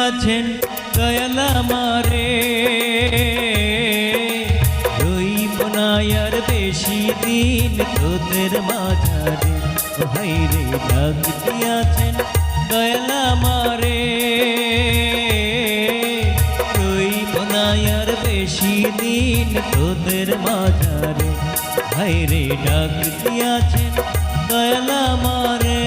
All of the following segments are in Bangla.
দিয়াছেন দয়ালা মারে রইব না আর বেশি দিন তোদের মাঝারে হাই রে ডাক দিয়াছেন দয়ালা মারে রইব না আর বেশি দিন তোদের মাঝারে হাই রে ডাক দিয়াছেন দয়ালা মারে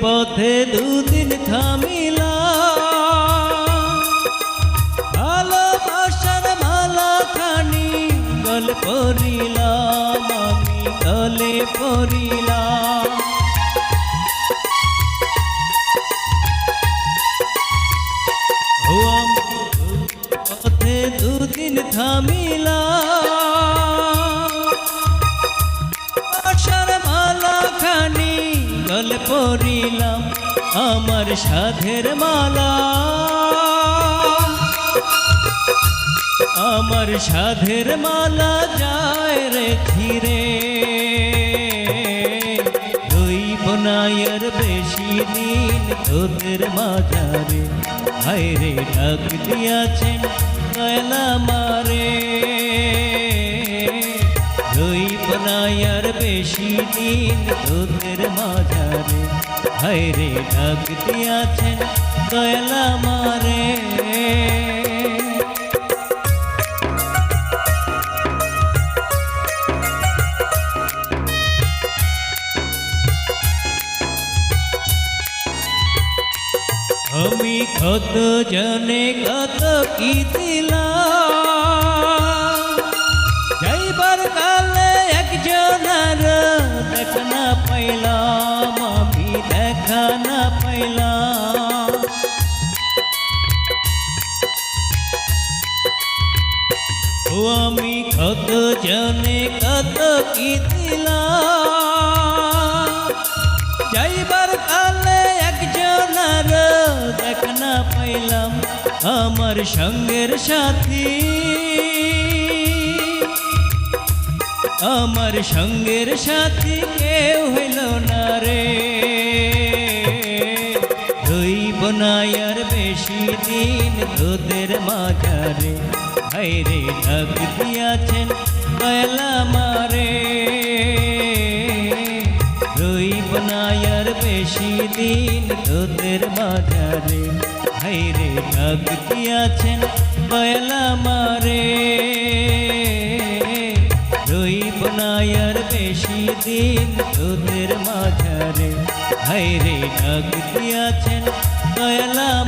পথে দুদিন থামিলাম ভালোবাসার মালা খানি গল পরিলাম আমি গলে আমি পথে দুদিন থামিলাম আমার সাধের মালা। আমার সাধের মালা যায় রে ধীরে। রইব না আর বেশি দিন তোদের মাঝারে। হায় রে ডাক দিয়াছেন কয়লা মারে। রইব না আর বেশি দিন তোদের হায় ডাক দিয়াছেন কয়লা মারে আমি কত জনে কত কি দিলাম? ও আমি কত জনে কত কি দিলাম? যাইবার কালে একজন আর দেখা না পাইলাম আমার সঙ্গের সাথী। আমার সঙ্গের সাথী কেউ হইল না রে। রইব না আর বেশি দিন তোদের মাঝারে। হাই রে ডাক দিয়াছেন কয়লা মারে। রইব না আর বেশি দিন তোদের মাঝারে। হাই রে ডাক দিয়াছেন কয়লা মারে। রইব না আর বেশি দিন তোদের মাঝারে। হাই রে ডাক দিয়াছেন মারে